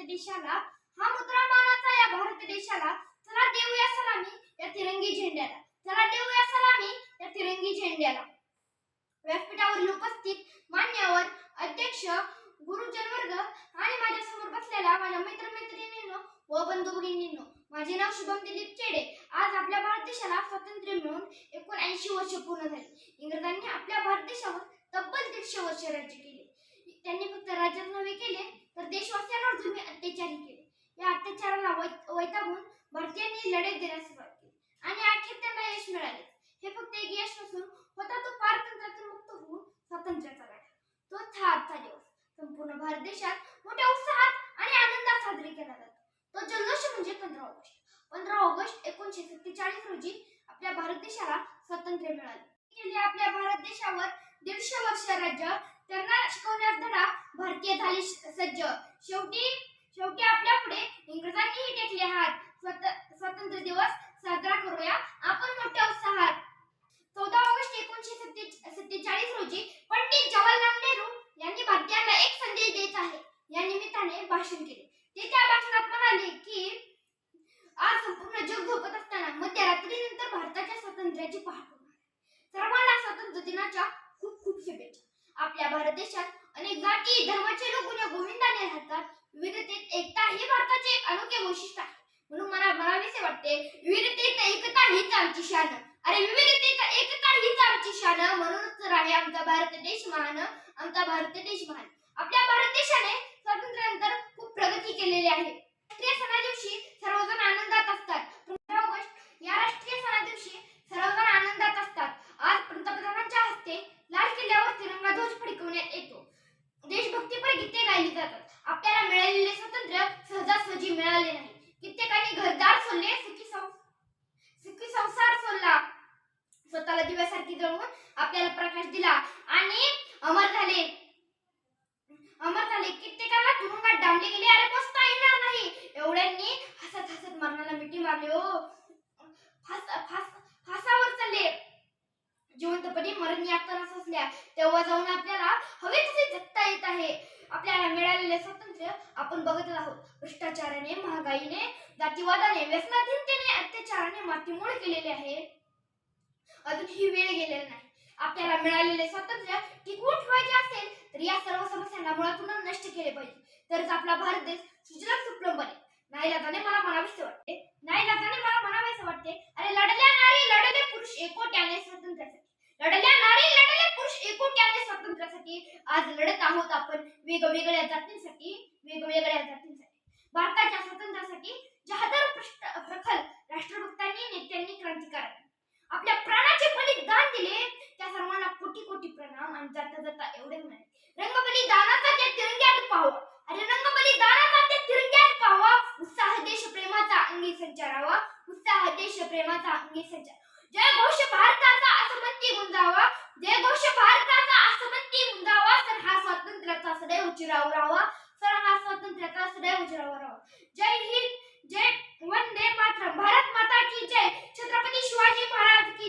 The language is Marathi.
भारत देशाला हा मुद्रामानाचा या भारत देशाला चला देऊया सलामी या तिरंगी झेंड्याला. चला देऊया सलामी या तिरंगी झेंड्याला. व्यासपीठावरील उपस्थित मान्यवर अध्यक्ष गुरुजन वर्ग आणि माझ्यासमोर बसलेल्या माझ्या मित्रमैत्रिणींनो व बंधू भगिनींनो माझे नाव शुभम दिलीप चेडे. आज आपल्या भारत देशाला स्वातंत्र्य मिळून एकोणऐंशी वर्ष पूर्ण झाली. इंग्रजांनी आपल्या भारत देशावर तब्बल दीडशे वर्ष राज्य केले. त्यांनी फक्त राज्यात नव्हे केले तर देशवासियांवर जुने अत्याचारही केले. या अत्याचाराला वै- वैतागून भारतीयांनी लढाई देण्यास सुरुवात केली. आणि अखेर त्यांना यश मिळाले. हे फक्त एक यश नसून होता तो पारतंत्र्यातून मुक्त होऊन स्वातंत्र्याचा लढा तो हा आजचा दिवस. संपूर्ण भारत देशात मोठ्या उत्साहात आणि आनंदात साजरी केला जातो. तो जल्लोष म्हणजे पंधरा ऑगस्ट. पंधरा ऑगस्ट एकोणीशे सत्तेचाळीस रोजी आपल्या भारत देशाला स्वातंत्र्य मिळाले. आपल्या भारत देशावर दीडशे वर्ष राज्य त्यांना शिकवण्यात धडा भारतीय झाले सज्ज. शेवटी शेवटी आपल्या पुढे इंग्रजांनीही टेकले हात स्वत- दिवस साजरा करूया आपण मोठ्या उत्साहात. चौदा ऑगस्ट एकोणीशे सत्ते सत्तेचाळीस रोजी पंडित जवाहरलाल नेहरू यांनी भारतीयांना एक संदेश देत आहे. या निमित्ताने भाषण केले. ते त्या भाषणात म्हणाले की आज संपूर्ण जग झोपत असताना मध्यरात्रीनंतर भारताच्या स्वातंत्र्याची पहाट होणार सर्वांना स्वातंत्र्य दिनाच्या खूप खूप शुभेच्छा. आपल्या भारत देशात अनेक जाती धर्माचे लोक गुण्या गोविंदाने राहतात. विविधतेत एकता हे भारताचे एक अनोखे वैशिष्ट्य आहे. म्हणून मला म्हणावेसे वाटते विविधतेत एकता हीच आमची शान. अरे विविधतेत एकता हीच आमची शान. म्हणूनच तर आहे आमचा भारत देश महान आमचा भारत देश महान. आपल्या भारत देशाने स्वातंत्र्यानंतर खूप प्रगती केलेली आहे. राष्ट्रीय सणा दिवशी सर्वजण आनंदात असतात. पंधरा ऑगस्ट या राष्ट्रीय सणा दिवशी सर्वजण आनंदात असतात. आज पंतप्रधानांच्या हस्ते लाल किल्ल्यावर तिरंगा ध्वज फडकवण्यात येतो. कित्येक गायली जातात. आपल्याला मिळालेले स्वातंत्र्य सहजासहजी मिळाले नाही. कित्येकांनी घरदार सोडले सुखी सुखी संसार सोडला. स्वतःला दिव्यासारखी जळवून आपल्याला प्रकाश दिला आणि अमर झाले. अमर झाले. कित्येकाला तुरुंगात डांबले गेले. अरे बसता येणार नाही. एवढ्यांनी हसत हसत मरणाला मिठी मारली हो. फास फास फासावर चालले. जिवंतपणी मरण यातना असल्या तेव्हा जाऊन आपल्याला हवे तसे जगता येत आहे. आपल्याला मिळालेले स्वातंत्र्य आपण बघत आहोत. भ्रष्टाचाराने महागाईने जातीवादाने व्यसनाधीनतेने अत्याचाराने मातीमोड केलेले आहे. अजून ही वेळ गेलेली नाही. आपल्याला मिळालेले स्वातंत्र्य टिकवून ठेवायचे असेल तर या सर्व समस्यांना मुळातून नष्ट केले पाहिजे. तरच आपला भारत देश सुजलाम सुप्लम बनेल. नाही लागाने मला म्हणावेसे वाटते. नाही लागाने आज लढत आहोत आपण वेगवेगळ्या जातींसाठी वेगवेगळ्या जातींसाठी. भारताच्या स्वातंत्र्यासाठी जहादर प्रखल राष्ट्रभक्तांनी नेत्यांनी क्रांतिकारक आपल्या प्राणाचे बलिदान दिले त्या सर्वांना कोटी कोटी प्रणाम आणि जाता जाता एवढे म्हणाले. रंगबली दानाचा त्या तिरंग्यात पाहावा. अरे रंगबली दानाचा त्या तिरंग्यात पाहावा. उत्साह देश प्रेमाचा अंगी संचारावा. उत्साह देश प्रेमाचा अंगी संचार. जय घोष भारताचा असं म्हणती गुंजावा जय घोष भारताचा असं म्हणती गुंजावा सर हा स्वातंत्र्याचा सदैव चिराव राहावा सर हा स्वातंत्र्याचा सदैव चिराव राहावा जय हिंद जय वंदे मातरम. भारत माता की जय. छत्रपती शिवाजी महाराज की